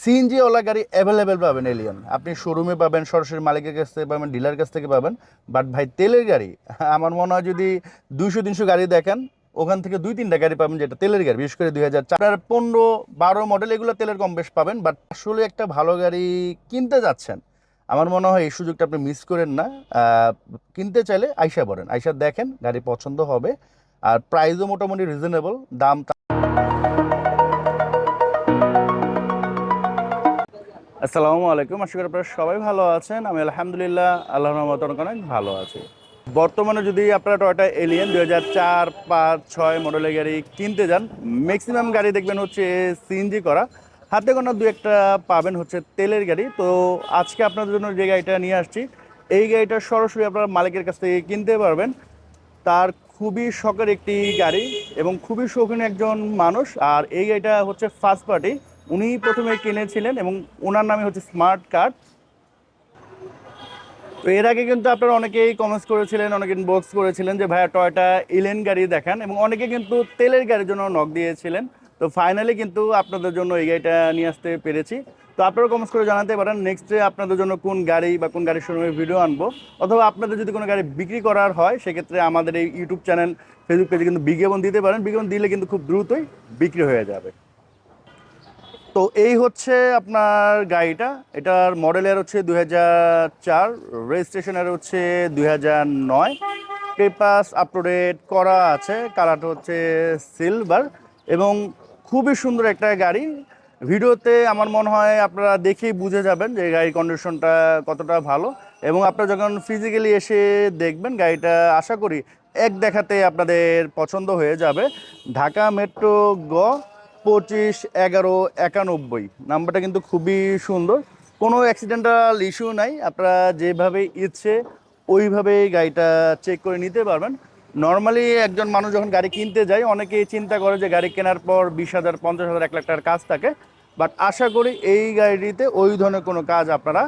CNG OLA গাড়ি available পাবেন Allion আপনি শোরুমে পাবেন, সরাসরি মালিকের কাছ থেকে পাবেন ডিলার কাছ থেকে পাবেন। বাট ভাই, তেলের গাড়ি, আমার মনে হয় যদি দুইশো, তিনশো গাড়ি দেখেন, ওখান থেকে দুই, তিনটা গাড়ি পাবেন যেটা তেলের গাড়ি, বিশেষ করে দুই হাজার চার। পনেরো, বারো মডেল এগুলো তেলের কম বেশ পাবেন বাট আসলে একটা ভালো গাড়ি কিনতে যাচ্ছেন। আমার মনে হয় এই সুযোগটা আপনি মিস করেন না। কিনতে চাইলে আইসা পড়েন। আইসা দেখেন, গাড়ি পছন্দ হবে, আর প্রাইসও মোটামুটি রিজনেবল দাম আসসালামু আলাইকুম, আশা করি আপনারা সবাই ভালো আছেন। আমি আলহামদুলিল্লাহ আল্লাহ রহমত অনেক ভালো আছি। বর্তমানে যদি আপনারা টয়টা এলিয়েন দুই হাজার চার পাঁচ ছয় মডেলের গাড়ি কিনতে যান ম্যাক্সিমাম গাড়ি দেখবেন হচ্ছে সিএনজি করা। হাতে গোনা দু একটা পাবেন হচ্ছে তেলের গাড়ি। তো আজকে আপনাদের জন্য যে গাড়িটা নিয়ে আসছি, এই গাড়িটা সরাসরি আপনারা মালিকের কাছ থেকে কিনতে পারবেন। তার খুবই শখের একটি গাড়ি এবং খুবই শৌখিন একজন মানুষ। আর এই গাড়িটা হচ্ছে ফার্স্ট পার্টি উনি প্রথমে কিনেছিলেন এবং ওনার নামে হচ্ছে স্মার্ট কার্ড তো এর আগে কিন্তু আপনারা অনেকেই কমেন্টস করেছিলেন অনেকে ইনবক্স করেছিলেন যে, ভাইয়া টয়টা ইলেন গাড়ি দেখান। এবং অনেকে কিন্তু তেলের গাড়ির জন্য নক দিয়েছিলেন। তো ফাইনালি কিন্তু আপনাদের জন্য এই গাড়িটা নিয়ে আসতে পেরেছি। তো আপনারা কমেন্টস করে জানাতে পারেন নেক্সটে আপনাদের জন্য কোন গাড়ি বা কোন গাড়ির শোরুমের ভিডিও আনব। অথবা আপনাদের যদি কোনো গাড়ি বিক্রি করার হয়, সেক্ষেত্রে আমাদের এই ইউটিউব চ্যানেল ফেসবুক পেজে কিন্তু বিজ্ঞাপন দিতে পারেন। বিজ্ঞাপন দিলে কিন্তু খুব দ্রুতই বিক্রি হয়ে যাবে। তো এই হচ্ছে আপনার গাড়িটা। এটার মডেলের হচ্ছে দুই চার, রেজিস্ট্রেশনের হচ্ছে দুই হাজার নয়। পেপাস আপটুডেট করা আছে কালারটা হচ্ছে সিলভার এবং খুবই সুন্দর একটা গাড়ি। ভিডিওতে আমার মনে হয় আপনারা দেখেই বুঝে যাবেন যে গাড়ির কন্ডিশনটা কতটা ভালো এবং আপনারা যখন ফিজিক্যালি এসে দেখবেন গাড়িটা, আশা করি এক দেখাতে আপনাদের পছন্দ হয়ে যাবে। ঢাকা মেট্রো গ পঁচিশ, এগারো, একানব্বই। নাম্বারটা কিন্তু খুবই সুন্দর। কোনো অ্যাক্সিডেন্টাল ইস্যু নাই। আপনারা যেভাবে ইচ্ছে ওইভাবেই গাড়িটা চেক করে নিতে পারবেন। নর্মালি একজন মানুষ যখন গাড়ি কিনতে যায়, অনেকেই চিন্তা করে যে গাড়ি কেনার পর বিশ হাজার, পঞ্চাশ হাজার, এক লাখ টাকার কাজ থাকে। বাট আশা করি এই গাড়িটিতে ওই ধরনের কোনো কাজ আপনারা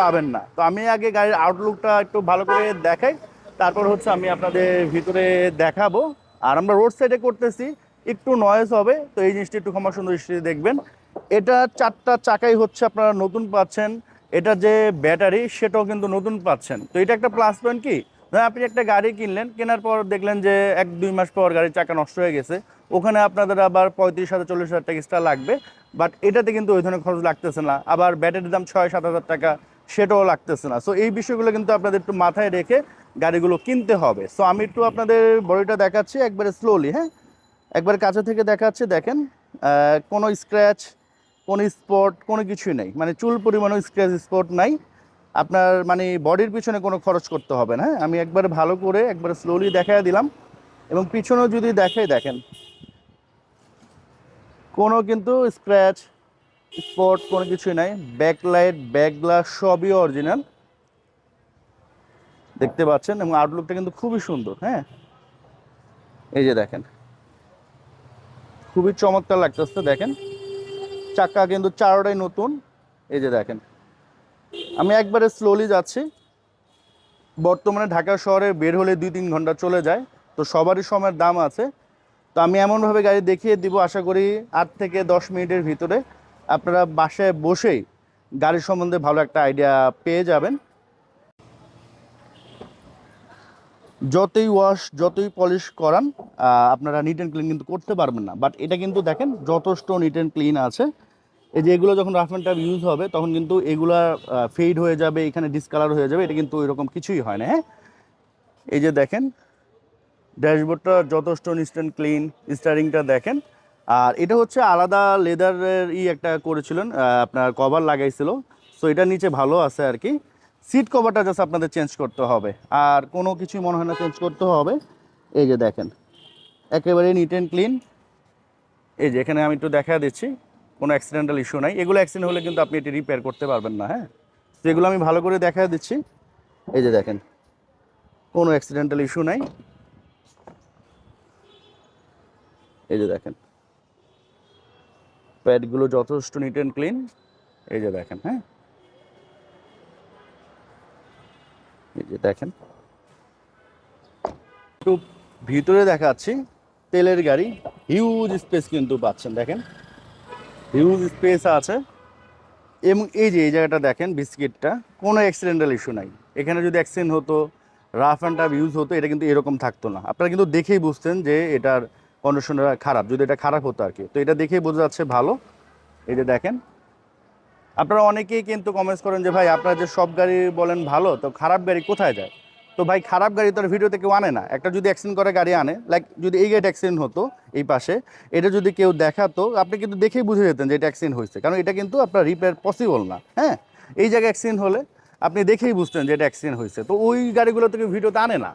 পাবেন না। তো আমি আগে গাড়ির আউটলুকটা একটু ভালো করে দেখাই। তারপর হচ্ছে আমি আপনাদের ভিতরে দেখাবো। আর আমরা রোড সাইডে করতেছি। একটু নয়েজ হবে, তো এই জিনিসটি একটু ক্ষমা সুন্দর দৃষ্টিতে দেখবেন। এটা চারটা চাকাই হচ্ছে আপনারা নতুন পাচ্ছেন, এটা যে ব্যাটারি সেটাও কিন্তু নতুন পাচ্ছেন। তো এটা একটা প্লাস পয়েন্ট কি? ধরেন আপনি একটা গাড়ি কিনলেন, কেনার পর দেখলেন যে এক, দুই মাস পর গাড়ির চাকা নষ্ট হয়ে গেছে, ওখানে আপনাদের আবার পঁয়ত্রিশ হাজার, চল্লিশ হাজার টাকা এক্সট্রা লাগবে বাট এটাতে কিন্তু ওই ধরনের খরচ লাগতেছে না। আবার ব্যাটারির দাম ছয়, সাত হাজার টাকা, সেটাও লাগতেছে না। সো এই বিষয়গুলো কিন্তু আপনাদের একটু মাথায় রেখে গাড়িগুলো কিনতে হবে। সো আমি একটু আপনাদের বডিটা দেখাচ্ছি, একবারে স্লোলি হ্যাঁ? একবার কাছে থেকে দেখাচ্ছে দেখেন কোনো স্ক্র্যাচ কোনো স্পট কোনো কিছুই নেই। মানে চুল পরিমাণও স্ক্র্যাচ স্পট নাই। আপনার মানে বডির পিছনে কোনো খরচ করতে হবে না হ্যাঁ? আমি একবার ভালো করে, একবার স্লোলি দেখায় দিলাম। এবং পিছনেও যদি দেখে দেখেন, কোনো কিন্তু স্ক্র্যাচ স্পট কোনো কিছুই নাই। ব্যাকলাইট ব্যাক গ্লাস সবই অরিজিনাল দেখতে পাচ্ছেন? এবং আউটলুকটা কিন্তু খুবই সুন্দর হ্যাঁ? এই যে দেখেন। খুবই চমৎকার লাগতেছে, দেখেন। চাকা কিন্তু চারোটাই নতুন। এই যে দেখেন। আমি একবারে স্লোলি যাচ্ছি। বর্তমানে ঢাকা শহরে বের হলে দুই তিন ঘণ্টা চলে যায়, তো সবারই সময়ের দাম আছে। তো আমি এমনভাবে গাড়ি দেখিয়ে দিব, আশা করি আট থেকে দশ মিনিটের ভিতরে আপনারা বাসায় বসেই গাড়ি সম্বন্ধে ভালো একটা আইডিয়া পেয়ে যাবেন। যতই ওয়াশ যতই পলিশ করান আপনারা নিট অ্যান্ড ক্লিন কিন্তু করতে পারবেন না। বাট এটা কিন্তু দেখেন, যথেষ্ট নিট অ্যান্ড ক্লিন আছে। এই যে এগুলো যখন রাফ অ্যান্ড টাফ ইউজ হবে, তখন কিন্তু এগুলা ফেড হয়ে যাবে, এখানে ডিসকালার হয়ে যাবে, এটা কিন্তু এরকম কিছুই হয় না হ্যাঁ? এই যে দেখেন, ড্যাশবোর্ডটা যথেষ্ট নিট অ্যান্ড ক্লিন স্টারিংটা দেখেন। আর এটা হচ্ছে আলাদা লেদারের ই একটা করেছিলেন আপনার কভার লাগাইছিল। সো এটা নিচে ভালো আছে আর কি। সিট কভারটা জাস্ট আপনাদের চেঞ্জ করতে হবে। আর কোনো কিছুই মনে হয় না চেঞ্জ করতে হবে। এই যে দেখেন, একেবারে নিট অ্যান্ড ক্লিন এই যে এখানে আমি একটু দেখা দিচ্ছি, কোনো অ্যাক্সিডেন্টাল ইস্যু নাই। এগুলো অ্যাক্সিডেন্ট হলে কিন্তু আপনি এটি রিপেয়ার করতে পারবেন না হ্যাঁ? তো এগুলো আমি ভালো করে দেখা দিচ্ছি, এই যে দেখেন, কোনো অ্যাক্সিডেন্টাল ইস্যু নাই। এই যে দেখেন প্যাডগুলো যথেষ্ট নিট অ্যান্ড ক্লিন এই যে দেখেন হ্যাঁ? যে দেখেন। একটু ভিতরে দেখাচ্ছি, তেলের গাড়ি হিউজ স্পেস কিন্তু পাচ্ছেন, দেখেন। হিউজ স্পেস আছে। এবং এই যে, এই জায়গাটা দেখেন, বিস্কিটটা, কোনো অ্যাক্সিডেন্টাল ইস্যু নাই। এখানে যদি অ্যাক্সিডেন্ট হতো রাফ অ্যান্ড টাফ ইউজ হতো, এটা কিন্তু এরকম থাকতো না। আপনারা কিন্তু দেখেই বুঝতেন যে, এটার কন্ডিশনটা খারাপ। যদি এটা খারাপ হতো আর কি। তো এটা দেখেই বোঝা যাচ্ছে ভালো। এই যে দেখেন আপনারা অনেকেই কিন্তু কমেন্টস করেন যে, ভাই, আপনারা যে সব গাড়ি বলেন ভালো, তো খারাপ গাড়ি কোথায় যায়? তো ভাই, খারাপ গাড়ি তো ভিডিওতে কেউ আনে না। একটা যদি অ্যাক্সিডেন্ট করে, গাড়ি আনে। লাইক যদি এই গাড়িটা অ্যাক্সিডেন্ট হতো এই পাশে, এটা যদি কেউ দেখাতো, আপনি কিন্তু দেখেই বুঝে যেতেন যে এটা অ্যাক্সিডেন্ট হয়েছে। কারণ এটা কিন্তু আপনার রিপেয়ার পসিবল না হ্যাঁ? এই জায়গায় অ্যাক্সিডেন্ট হলে আপনি দেখেই বুঝতেন যে এটা অ্যাক্সিডেন্ট হয়েছে। তো ওই গাড়িগুলো থেকে ভিডিওতে আনে না।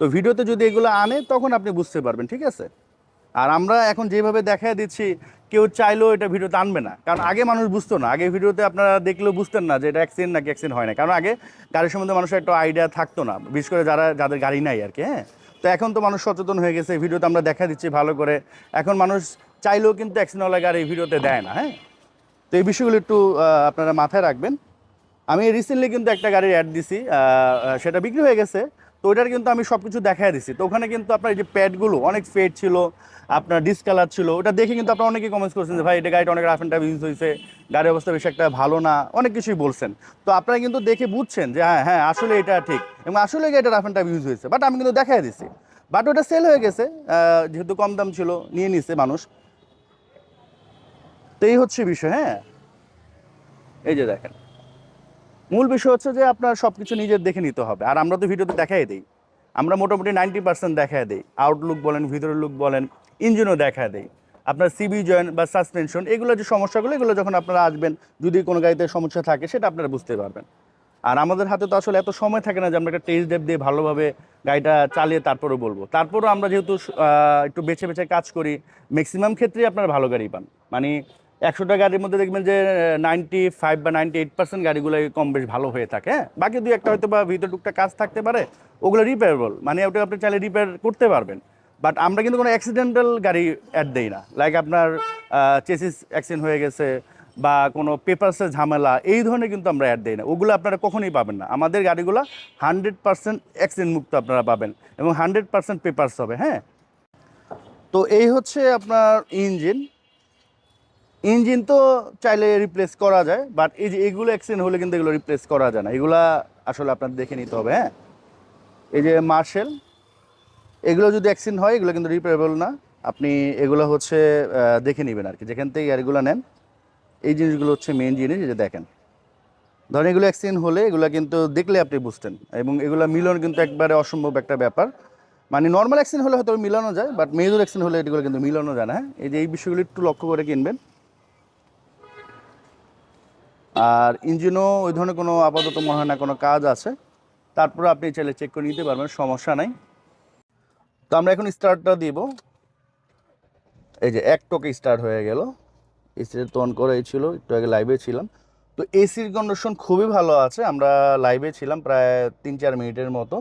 তো ভিডিওতে যদি এগুলো আনে, তখন আপনি বুঝতে পারবেন, ঠিক আছে? আর আমরা এখন যেভাবে দেখা দিচ্ছি কেউ চাইলেও এটা ভিডিওতে আনবে না। কারণ আগে মানুষ বুঝতো না। আগে ভিডিওতে আপনারা দেখলেও বুঝতেন না যে এটা অ্যাক্সিডেন্ট নাকি অ্যাক্সিডেন্ট হয় না কারণ আগে গাড়ির সম্বন্ধে মানুষের একটা আইডিয়া থাকতো না। বিশেষ করে যারা, যাদের গাড়ি নাই আর কি হ্যাঁ? তো এখন তো মানুষ সচেতন হয়ে গেছে। ভিডিওতে আমরা দেখা দিচ্ছি ভালো করে। এখন মানুষ চাইলেও কিন্তু অ্যাক্সিডেন্টওয়ালা গাড়ি ভিডিওতে দেয় না হ্যাঁ? তো এই বিষয়গুলো একটু আপনারা মাথায় রাখবেন। আমি রিসেন্টলি কিন্তু একটা গাড়ির অ্যাড দিছি। সেটা বিক্রি হয়ে গেছে। তো ওইটার কিন্তু আমি সব কিছু দেখাই দিছি। তো ওখানে কিন্তু আপনার এই যে প্যাডগুলো অনেক ফেড ছিল, আপনার ডিসকালার ছিল, ওটা দেখে কিন্তু আপনারা অনেকেই কমেন্টস করছেন যে, ভাই, এটা গাড়িটা অনেক রাফ অ্যান্ড ইউজ হয়েছে, গাড়ির অবস্থা বেশি একটা ভালো না। অনেক কিছুই বলছেন। তো আপনারা কিন্তু দেখে বুঝছেন যে হ্যাঁ হ্যাঁ আসলে এটা ঠিক। এবং আসলে গাড়িটা রাফ অ্যান্ড ইউজ হয়েছে বাট আমি কিন্তু দেখাই দিছি। বাট ওটা সেল হয়ে গেছে যেহেতু কম দাম ছিল, নিয়ে নিছে মানুষ। তো এই হচ্ছে বিষয় হ্যাঁ? এই যে দেখেন। মূল বিষয় হচ্ছে যে আপনার সব কিছু নিজের দেখে নিতে হবে। আর আমরা তো ভিডিওতে দেখাই দিই। আমরা মোটামুটি নাইনটি পার্সেন্ট দেখায় দিই। আউটলুক বলেন, ভিতরের লুক বলেন ইঞ্জিনও দেখায় দেয় আপনার সিবি জয়েন্ট বা সাসপেনশন এগুলো যে সমস্যাগুলো, এগুলো যখন আপনারা আসবেন, যদি কোনো গাড়িতে সমস্যা থাকে, সেটা আপনারা বুঝতে পারবেন। আর আমাদের হাতে তো আসলে এত সময় থাকে না যে আমরা একটা টেস্ট ডেপ দিয়ে ভালোভাবে গাড়িটা চালিয়ে তারপরে বলব। তারপরও আমরা যেহেতু একটু বেছে বেছে কাজ করি ম্যাক্সিমাম ক্ষেত্রেই আপনারা ভালো গাড়ি পান। মানে একশোটা গাড়ির মধ্যে দেখবেন যে নাইনটি ফাইভ বা নাইনটি এইট পার্সেন্ট গাড়িগুলোই কম বেশ ভালো হয়ে থাকে হ্যাঁ? বাকি দুই একটা হয়তো বা ভিতর টুকটা কাজ থাকতে পারে, ওগুলো রিপেয়ারেবল মানে ওটা আপনি চাইলে রিপেয়ার করতে পারবেন। বাট আমরা কিন্তু কোনো অ্যাক্সিডেন্টাল গাড়ি অ্যাড দেই না লাইক আপনার চেসিস অ্যাক্সিডেন্ট হয়ে গেছে বা কোনো পেপারসের ঝামেলা, এই ধরনের কিন্তু আমরা অ্যাড দিই না। ওগুলো আপনারা কখনোই পাবেন না। আমাদের গাড়িগুলো হান্ড্রেড পার্সেন্ট অ্যাক্সিডেন্ট মুক্ত আপনারা পাবেন এবং হান্ড্রেড পার্সেন্ট পেপারস হবে হ্যাঁ? তো এই হচ্ছে আপনার ইঞ্জিন ইঞ্জিন তো চাইলে রিপ্লেস করা যায় বাট এই যে এগুলো অ্যাক্সিডেন্ট হলে কিন্তু এগুলো রিপ্লেস করা যায় না। এগুলা আসলে আপনার দেখে নিতে হবে হ্যাঁ? এই যে মার্শেল এগুলো যদি অ্যাক্সিডেন্ট হয়, এগুলো কিন্তু রিপেয়ারেবল না। আপনি এগুলো হচ্ছে দেখে নেবেন আর কি যেখান থেকে এগুলো নেন, এই জিনিসগুলো হচ্ছে মেন জিনিস যে দেখেন। ধরেন এগুলো অ্যাক্সিডেন্ট হলে এগুলো কিন্তু দেখলে আপনি বুঝতেন, এবং এগুলো মিলন কিন্তু একবারে অসম্ভব একটা ব্যাপার। মানে নর্মাল অ্যাক্সিডেন্ট হলে হয়তো মিলানো যায় বাট মেজর অ্যাক্সিডেন্ট হলে এগুলো কিন্তু মিলানো যায় না হ্যাঁ? এই যে এই বিষয়গুলো একটু লক্ষ্য করে কিনবেন। আর ইঞ্জিনও ওই ধরনের কোনো আপাতত মনে হয় না, কোনো কাজ আছে। তারপরে আপনি চাইলে চেক করে নিতে পারবেন, সমস্যা নাই। তো আমরা এখন স্টার্টটা দিব। এই যে এক টোকে স্টার্ট হয়ে গেল। এসির তো অন করাই ছিল, একটু আগে লাইভে ছিলাম। তো এসির কন্ডিশন খুবই ভালো আছে, আমরা লাইভে ছিলাম প্রায় তিন চার মিনিটের মতো।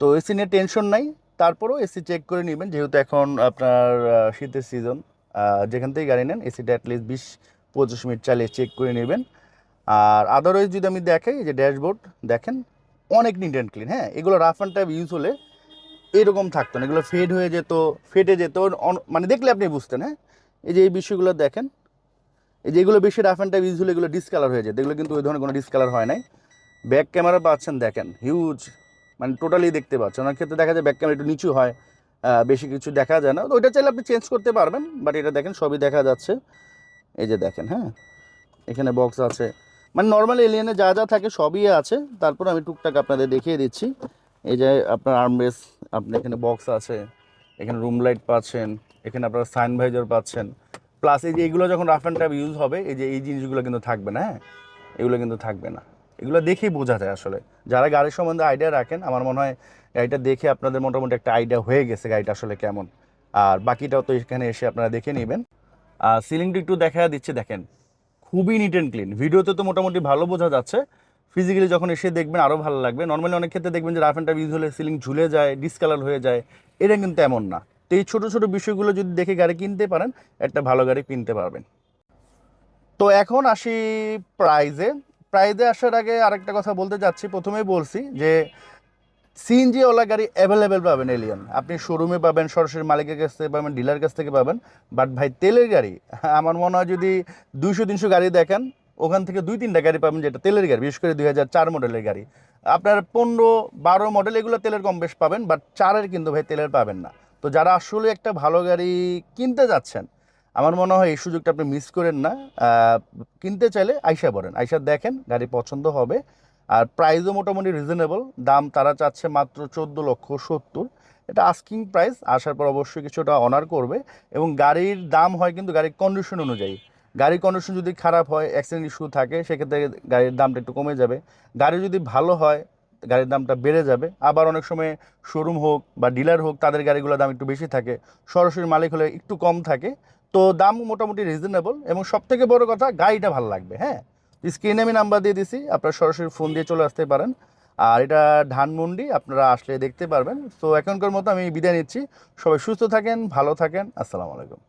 তো এসি নিয়ে টেনশন নাই, তারপরেও এসি চেক করে নেবেন, যেহেতু এখন আপনার শীতের সিজন যেখান থেকে গাড়ি নেন এসিটা অ্যাটলিস্ট বিশ পঁচিশ মিনিট চালিয়ে চেক করে নেবেন। আর আদারওয়াইজ যদি আমি দেখাই যে ড্যাশবোর্ড দেখেন, অনেক নিট অ্যান্ড ক্লিন হ্যাঁ? এগুলো রাফ অ্যান্ড টাইপ ইউজ হলে এরকম থাকতো না, এগুলো ফেড হয়ে যেত ফেটে যেত মানে দেখলে আপনি বুঝতেন হ্যাঁ? এই যে এই বিষয়গুলো দেখেন, এই যে এগুলো বেশি রাফ অ্যান্ড টাইপ ইউজ হলে এগুলো ডিসকালার হয়ে যেত, এগুলো কিন্তু ওই ধরনের কোনো ডিসকালার হয় নাই। ব্যাক ক্যামেরা পাচ্ছেন, দেখেন হিউজ মানে টোটালি দেখতে পাচ্ছেন। অনেক ক্ষেত্রে দেখা যায় ব্যাক ক্যামেরা একটু নিচু হয় বেশি কিছু দেখা যায় না। তো ওইটা চাইলে আপনি চেঞ্জ করতে পারবেন বাট এটা দেখেন, সবই দেখা যাচ্ছে। এই যে দেখেন হ্যাঁ? এখানে বক্স আছে। মানে নর্মাল এলিয়ানে যা যা থাকে সবই আছে। তারপর আমি টুকটাক আপনাদের দেখিয়ে দিচ্ছি। এই যে আপনার আর্মরেস আপনি এখানে বক্স আছে, এখানে রুম লাইট পাচ্ছেন, এখানে আপনার সাইন ভাইজার পাচ্ছেন। প্লাস এই যে এগুলো যখন রাফ অ্যান্ড টাইপ ইউজ হবে, এই যে এই জিনিসগুলো কিন্তু থাকবে না হ্যাঁ? এগুলো কিন্তু থাকবে না। এগুলো দেখেই বোঝা যায় আসলে। যারা গাড়ির সম্বন্ধে আইডিয়া রাখেন, আমার মনে হয় গাড়িটা দেখে আপনাদের মোটামুটি একটা আইডিয়া হয়ে গেছে গাড়িটা আসলে কেমন। আর বাকিটাও তো এখানে এসে আপনারা দেখে নেবেন। আর সিলিংটা একটু দেখা দিচ্ছে, দেখেন। খুবই নিট অ্যান্ড ক্লিন ভিডিওতে তো মোটামুটি ভালো বোঝা যাচ্ছে। ফিজিক্যালি যখন এসে দেখবেন আরও ভালো লাগবে। নর্মালি অনেক ক্ষেত্রে দেখবেন যে রাফ অ্যান্ড ইউজ হলে সিলিং ঝুলে যায় ডিসকালার হয়ে যায়। এটা কিন্তু এমন না। তো এই ছোটো ছোটো বিষয়গুলো যদি দেখে গাড়ি কিনতে পারেন, একটা ভালো গাড়ি কিনতে পারবেন। তো এখন আসি প্রাইজে প্রাইজে আসার আগে আরেকটা কথা বলতে যাচ্ছি। প্রথমেই বলছি যে সিএনজি ওলা গাড়ি অ্যাভেলেবেল পাবেন এলিয়ন আপনি শোরুমে পাবেন, সরাসরি মালিকের কাছ থেকে পাবেন ডিলার কাছ থেকে পাবেন। বাট ভাই, তেলের গাড়ি, আমার মনে হয় যদি দুইশো, তিনশো গাড়ি দেখেন, ওখান থেকে দুই, তিনটা গাড়ি পাবেন যেটা তেলের গাড়ি, বিশেষ করে দুই হাজার চার মডেলের গাড়ি। আপনার পনেরো, বারো মডেল এগুলো তেলের কম বেশ পাবেন বাট চারের কিন্তু ভাই তেলের পাবেন না। তো যারা আসলে একটা ভালো গাড়ি কিনতে যাচ্ছেন, আমার মনে হয় এই সুযোগটা আপনি মিস করেন না। কিনতে চাইলে আইসা পড়েন, আইসা দেখেন গাড়ি পছন্দ হবে। আর প্রাইসও মোটামুটি রিজনেবল দাম তারা চাচ্ছে মাত্র চোদ্দ লক্ষ সত্তর। এটা আস্কিং প্রাইস আসার পর অবশ্যই কিছুটা অনার করবে। এবং গাড়ির দাম হয় কিন্তু গাড়ির কন্ডিশন অনুযায়ী। গাড়ির কন্ডিশন যদি খারাপ হয় অ্যাক্সিডেন্ট ইস্যু থাকে, সেক্ষেত্রে গাড়ির দামটা একটু কমে যাবে। গাড়ি যদি ভালো হয়, গাড়ির দামটা বেড়ে যাবে। আবার অনেক সময় শোরুম হোক বা ডিলার হোক, তাদের গাড়িগুলোর দাম একটু বেশি থাকে। সরাসরি মালিক হলে একটু কম থাকে। তো দাম মোটামুটি রিজনেবল এবং সব থেকে বড় কথা, গাড়িটা ভালো লাগবে হ্যাঁ? স্ক্রিনে আমি নাম্বার দিয়ে দিছি, আপনারা সরাসরি ফোন দিয়ে চলে আসতে পারেন। আর এটা ধানমন্ডি, আপনারা আসলে দেখতে পারবেন। সো এখনকার মতো আমি বিদায় নিচ্ছি। সবাই সুস্থ থাকেন, ভালো থাকেন। আসসালামু আলাইকুম।